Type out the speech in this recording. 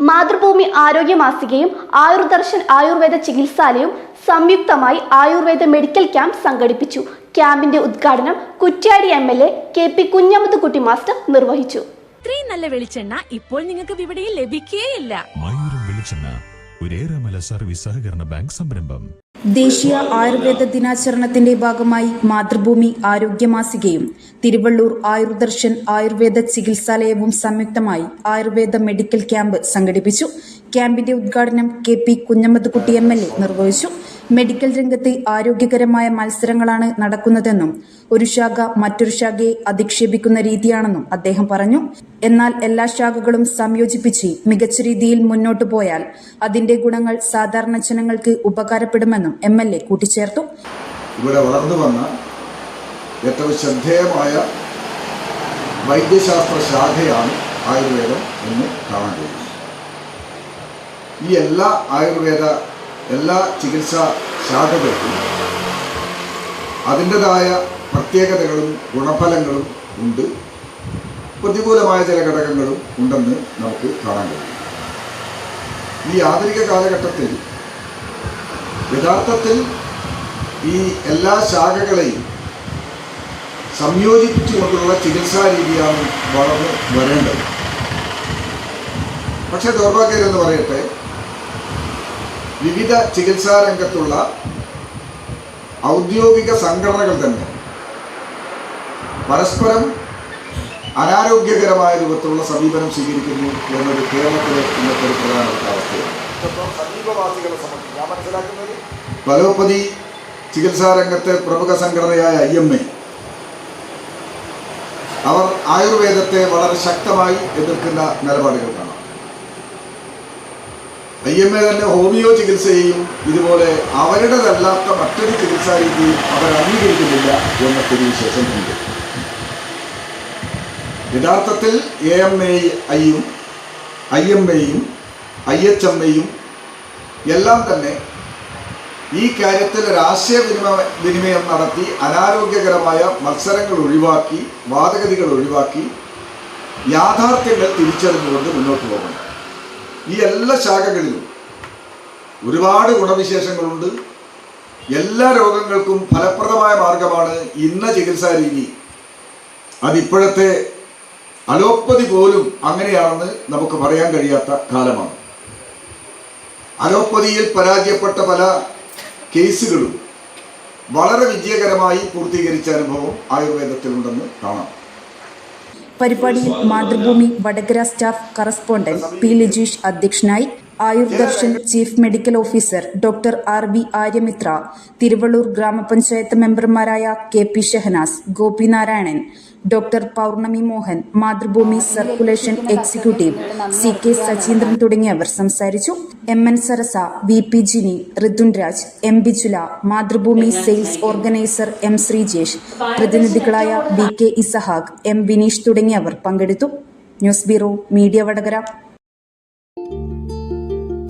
മാതൃഭൂമി ആരോഗ്യ മാസികയും ആയുർദർശൻ ആയുർവേദ ചികിത്സാലയവും സംയുക്തമായി Ayurveda medical camp സംഘടിപ്പിച്ചു. ക്യാമ്പിന്റെ ഉദ്ഘാടനം Kuttiadi M L A K P Kunhammedkutty master നിർവഹിച്ചു. ഇത്രയും നല്ല വെളിച്ചെണ്ണ ഇപ്പോൾ നിങ്ങൾക്ക് വിപണിയിൽ ലഭിക്കുകയില്ല വെളിച്ചെണ്ണ ഒരേറെമല സർവീസ് സഹകരണ ബാങ്ക് സംരംഭം. ദേശീയ ആയുർവേദ ദിനാചരണത്തിന്റെ ഭാഗമായി മാതൃഭൂമി ആരോഗ്യ മാസികയും തിരുവള്ളൂർ ആയുർദർശൻ ആയുർവേദ ചികിത്സാലയവും സംയുക്തമായി ആയുർവേദ മെഡിക്കൽ ക്യാമ്പ് സംഘടിപ്പിച്ചു. ക്യാമ്പിന്റെ ഉദ്ഘാടനം K P Kunhammedkutty M L A നിർവഹിച്ചു. മെഡിക്കൽ രംഗത്തെ ആരോഗ്യകരമായ മത്സരങ്ങളാണ് നടക്കുന്നതെന്നും ഒരു ശാഖ മറ്റൊരു ശാഖയെ അധിക്ഷേപിക്കുന്ന രീതിയാണെന്നും അദ്ദേഹം പറഞ്ഞു. എന്നാൽ എല്ലാ ശാഖകളും സംയോജിപ്പിച്ച് മികച്ച രീതിയിൽ മുന്നോട്ടു പോയാൽ അതിന്റെ ഗുണങ്ങൾ സാധാരണ ജനങ്ങൾക്ക് ഉപകാരപ്പെടുമെന്നും എം എൽ എ കൂട്ടിച്ചേർത്തു. ഇവിടെ വളർന്നു വന്ന ഏറ്റവും ശ്രദ്ധേയമായ വൈദ്യശാസ്ത്ര ശാഖയാണ് ആയുർവേദം എന്ന് കാണാൻ ഈ എല്ലാ ആയുർവേദ എല്ലാ ചികിത്സാ ശാഖകൾക്കും അതിന്റെതായ പ്രത്യേകതകളും ഗുണഫലങ്ങളും ഉണ്ട്. പ്രതികൂലമായ ചില ഘടകങ്ങളും ഉണ്ടെന്ന് നമുക്ക് കാണാൻ കഴിയും. ഈ ആധുനിക കാലഘട്ടത്തിൽ യഥാർത്ഥത്തിൽ ഈ എല്ലാ ശാഖകളെയും സംയോജിപ്പിച്ചുകൊണ്ടുള്ള ചികിത്സാ രീതിയാണ് വളർന്നു വരേണ്ടത്. പക്ഷേ ദൗർഭാഗ്യം എന്ന് പറയട്ടെ വിവിധ ചികിത്സാ രംഗത്തുള്ള ഔദ്യോഗിക സംഘടനകൾ തന്നെ പരസ്പരം അനാരോഗ്യകരമായ രൂപത്തിലുള്ള സമീപനം സ്വീകരിക്കുന്നു എന്നൊരു കേരളത്തിലെ ഇന്നത്തെ ഒരു പ്രധാനപ്പെട്ട അവസ്ഥയാണ് സമീപവാസികളെ സംബന്ധിച്ച് ഞാൻ മനസ്സിലാക്കുന്നത് അലോപ്പതി ചികിത്സാ രംഗത്തെ പ്രമുഖ സംഘടനയായ ഐ എം എ. അവർ ആയുർവേദത്തെ വളരെ ശക്തമായി എതിർക്കുന്ന നിലപാടുകൾ കാണാം ഐ എം എ തന്നെ ഹോമിയോ ചികിത്സയെയും ഇതുപോലെ അവരുടേതല്ലാത്ത മറ്റൊരു ചികിത്സാ രീതിയും അവർ അംഗീകരിക്കുന്നില്ല എന്ന സ്ഥിതിവിശേഷം ഉണ്ട്. യഥാർത്ഥത്തിൽ എ എം എ ഐയും ഐ എം എയും ഐ എച്ച് എം എയും എല്ലാം തന്നെ ഈ കാര്യത്തിൽ ഒരു ആശയവിനിമയ വിനിമയം നടത്തി അനാരോഗ്യകരമായ മത്സരങ്ങൾ ഒഴിവാക്കി വാദഗതികൾ ഒഴിവാക്കി യാഥാർത്ഥ്യങ്ങൾ തിരിച്ചറിഞ്ഞുകൊണ്ട് മുന്നോട്ട് പോകണം ഈ എല്ലാ ശാഖകളിലും ഒരുപാട് ഗുണവിശേഷങ്ങളുണ്ട്. എല്ലാ രോഗങ്ങൾക്കും ഫലപ്രദമായ മാർഗമാണ് ഇന്ന ചികിത്സാ രീതി. അതിപ്പോഴത്തെ അലോപ്പതി പോലും അങ്ങനെയാണെന്ന് നമുക്ക് പറയാൻ കഴിയാത്ത കാലമാണ്. അലോപ്പതിയിൽ പരാജയപ്പെട്ട പല കേസുകളും വളരെ വിജയകരമായി പൂർത്തീകരിച്ച അനുഭവം ആയുർവേദത്തിലുണ്ടെന്ന് കാണാം. പരിപാടിയിൽ Mathrubhumi Vadakara staff correspondent P Lijeesh അധ്യക്ഷനായി Ayurdarshan chief medical officer doctor R V Aryamithra Thiruvallur ഗ്രാമപഞ്ചായത്ത് മെമ്പർമാരായ K P Shahanas Gopinarayanan doctor Pournami Mohan Mathrubhumi circulation executive C K Sajeendran തുടങ്ങിയവർ സംസാരിച്ചു. M N Sarasa V P Jini Rithun Raj M Bijula Mathrubhumi sales organiser M Sreejesh പ്രതിനിധികളായ V K Isahaq M Vineesh തുടങ്ങിയവർ പങ്കെടുത്തു. News bureau media Vadakara.